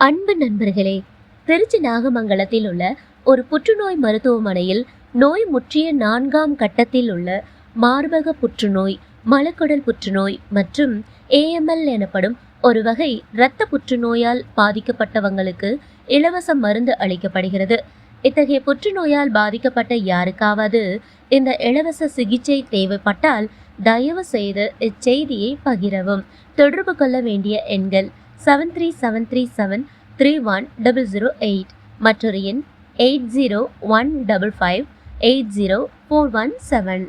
அன்பு நண்பர்களே திருச்சி நாகமங்கலத்தில் உள்ள ஒரு புற்றுநோய் மருத்துவமனையில் நோய் முற்றிய நான்காம் கட்டத்தில் உள்ள மார்பக புற்றுநோய் மலக்குடல் புற்றுநோய் மற்றும் ஏஎம்எல் எனப்படும் ஒரு வகை இரத்த புற்றுநோயால் பாதிக்கப்பட்டவங்களுக்கு இலவச மருந்து அளிக்கப்படுகிறது. இத்தகைய புற்றுநோயால் பாதிக்கப்பட்ட யாருக்காவது இந்த இலவச சிகிச்சை தேவைப்பட்டால் தயவு செய்து இச்செய்தியை பகிரவும். தொடர்பு கொள்ள வேண்டிய எண்கள் seven three seven three seven three one double zero eight மற்றொரு எண் eight zero one double five eight zero four one seven